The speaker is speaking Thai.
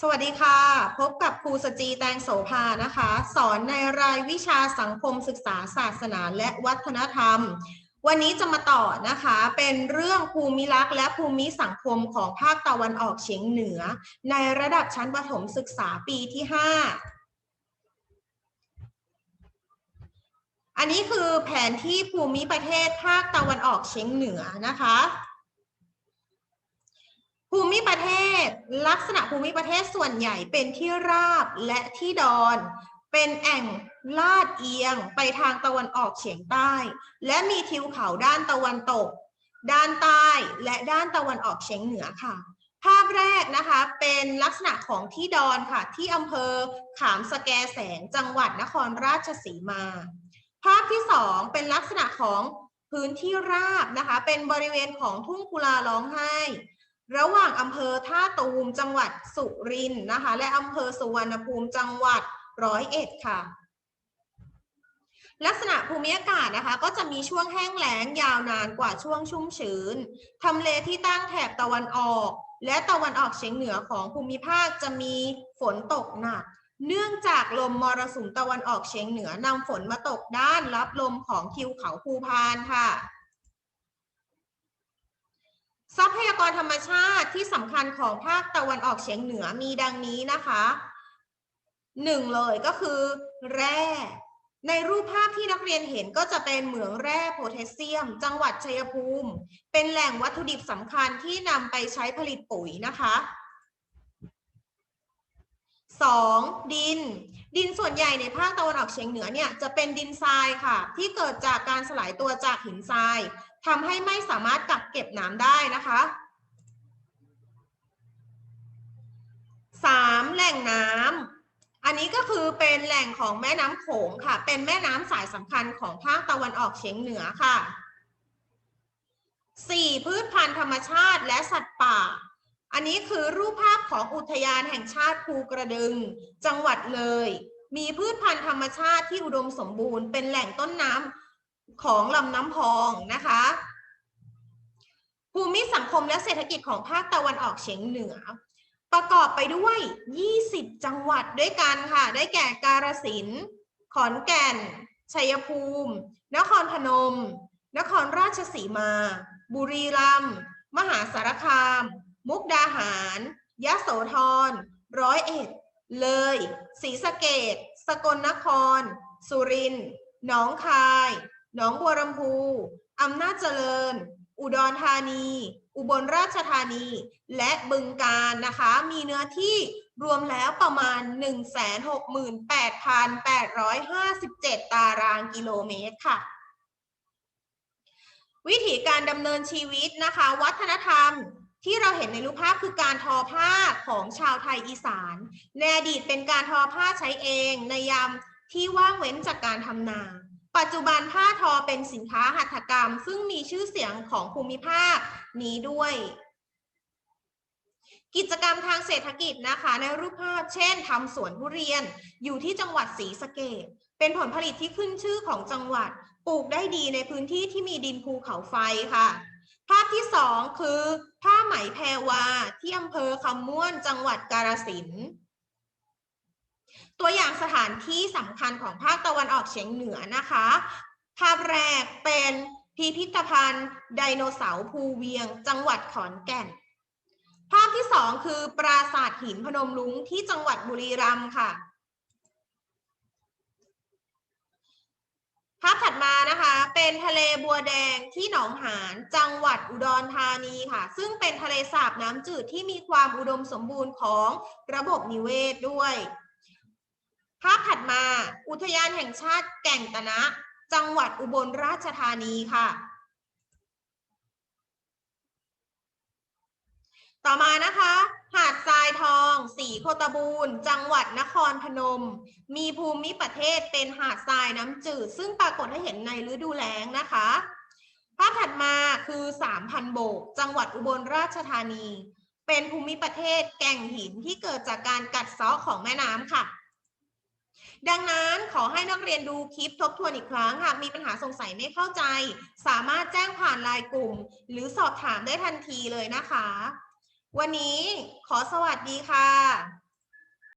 สวัสดีค่ะ พบกับครูสจีแตงโสภานะคะ สอนในรายวิชาสังคมศึกษาศาสนาและวัฒนธรรม วันนี้จะมาต่อนะคะ เป็นเรื่องภูมิลักษณ์และภูมิสังคมของภาคตะวันออกเฉียงเหนือ ในระดับชั้นประถมศึกษาปีที่ 5อันนี้คือแผนที่ภูมิประเทศภาคตะวันออกเฉียงเหนือนะคะ มิประเทศ ลักษณะภูมิประเทศส่วนใหญ่เป็นที่ราบและที่ดอน เป็นแอ่งลาดเอียงไปทางตะวันออกเฉียงใต้ และมีทิวเขาด้านตะวันตก ด้านใต้และด้านตะวันออกเฉียงเหนือค่ะ ภาพแรกนะคะเป็นลักษณะของที่ดอนค่ะ ที่อำเภอขามสแกแสงจังหวัดนครราชสีมา ภาพที่สองเป็นลักษณะของพื้นที่ราบนะคะ เป็นบริเวณของทุ่งกุลาร้องไห้ ระหว่างอำเภอท่าตูมจังหวัดสุรินทร์นะคะ และอำเภอสุวรรณภูมิจังหวัดร้อยเอ็ดค่ะ ลักษณะภูมิอากาศนะคะ ก็จะมีช่วงแห้งแล้งยาวนานกว่าช่วงชุ่มชื้นทำเลที่ตั้งแถบตะวันออก และตะวันออกเฉียงเหนือของภูมิภาคจะมีฝนตกหนักเนื่องจากลมมรสุมตะวันออกเฉียงเหนือนำฝนมาตกด้านรับลมของทิวเขาภูพานค่ะ ท รัพยากรธรรมชาติที่สำคัญของภาคตะวันออกเฉียงเหนือมีดังนี้นะคะหนึ่งเลยก็คือ แร่ในรูปภาพที่นักเรียนเห็นก็จะเป็นเหมืองแร่โพแทสเซียม จังหวัดชัยภูมิ เป็นแหล่งวัตถุดิบสำคัญที่นำไปใช้ผลิตปุ๋ยนะคะ 2. ดิน ดินส่วนใหญ่ในภาคตะวันออกเฉียงเหนือเนี่ยจะเป็นดินทรายค่ะ ที่เกิดจากการสลายตัวจากหินทรายทำให้ไม่สามารถกักเก็บน้ำได้นะคะ 3. แหล่งน้ำอันนี้ก็คือเป็นแหล่งของแม่น้ำโขงค่ะ เป็นแม่น้ำสายสำคัญของภาคตะวันออกเฉียงเหนือค่ะ 4. พืชพันธุ์ธรรมชาติและสัตว์ป่า อันนี้คือรูปภาพของอุทยานแห่งชาติภูกระดึง จังหวัดเลย มีพืชพันธุ์ธรรมชาติที่อุดมสมบูรณ์เป็นแหล่งต้นน้ำของลำน้ำพองนะคะภูมิสังคมและเศรษฐกิจของภาคตะวันออกเฉียงเหนือ ประกอบไปด้วย 20 จังหวัดด้วยกันค่ะ ได้แก่กาฬสินธุ์ขอนแก่น ชัยภูมิ นครพนม นครราชสีมา บุรีรัมย์ มหาสารคาม มุกดาหาร ยะโสธร ร้อยเอ็ด เลย ศรีสะเกดสกลนคร สุรินทร์ หนองคาย หนองบัวลำพู อำนาจเจริญ อุดรธานี อุบลราชธานี และบึงกาฬนะคะ มีเนื้อที่รวมแล้วประมาณ 168,857 ตารางกิโลเมตรค่ะ วิธีการดำเนินชีวิตนะคะ วัฒนธรรมที่เราเห็นในรูปภาพคือการทอผ้าของชาวไทยอีสานในอดีตเป็นการทอผ้าใช้เองในยามที่ว่างเว้นจากการทำนา ปัจจุบันผ้าทอเป็นสินค้าหัตถกรรม ซึ่งมีชื่อเสียงของภูมิภาคนี้ด้วย กิจกรรมทางเศรษฐกิจนะคะ ในรูปภาพ เช่นทำสวนทุเรียน อยู่ที่จังหวัดศรีสะเกษเป็นผลผลิตที่ขึ้นชื่อของจังหวัด ปลูกได้ดีในพื้นที่ที่มีดินภูเขาไฟค่ะ ภาพที่สองคือ ผ้าไหมแพรวาที่อำเภอคำม่วนจังหวัดกาฬสินธุ์ ตัวอย่างสถานที่สำคัญของภาคตะวันออกเฉียงเหนือนะคะ ภาพแรกเป็นพิพิธภัณฑ์ไดโนเสาร์ภูเวียง จังหวัดขอนแก่น ภาพที่สองคือปราสาทหินพนมลุงที่จังหวัดบุรีรัมย์ค่ะ ภาพถัดมานะคะเป็นทะเลบัวแดงที่หนองหานจังหวัดอุดรธานีค่ะ ซึ่งเป็นทะเลสาบน้ำจืดที่มีความอุดมสมบูรณ์ของระบบนิเวศด้วย ภาพถัดมาอุทยานแห่งชาติแก่งตะนะ จังหวัดอุบลราชธานีค่ะ ต่อมานะคะ หาดทรายทอง สีโคตบูรณ์ จังหวัดนครพนม มีภูมิประเทศเป็นหาดทรายน้ำจืด ซึ่งปรากฏให้เห็นในฤดูแล้งนะคะ ภาพถัดมาคือ3,000โบก จังหวัดอุบลราชธานี เป็นภูมิประเทศแก่งหินที่เกิดจากการกัดเซาะของแม่น้ำค่ะ ดังนั้นขอให้นักเรียนดูคลิปทบทวนอีกครั้งหากมีปัญหาสงสัยไม่เข้าใจ สามารถแจ้งผ่านไลน์กลุ่ม หรือสอบถามได้ทันทีเลยนะคะ วันนี้ขอสวัสดีค่ะ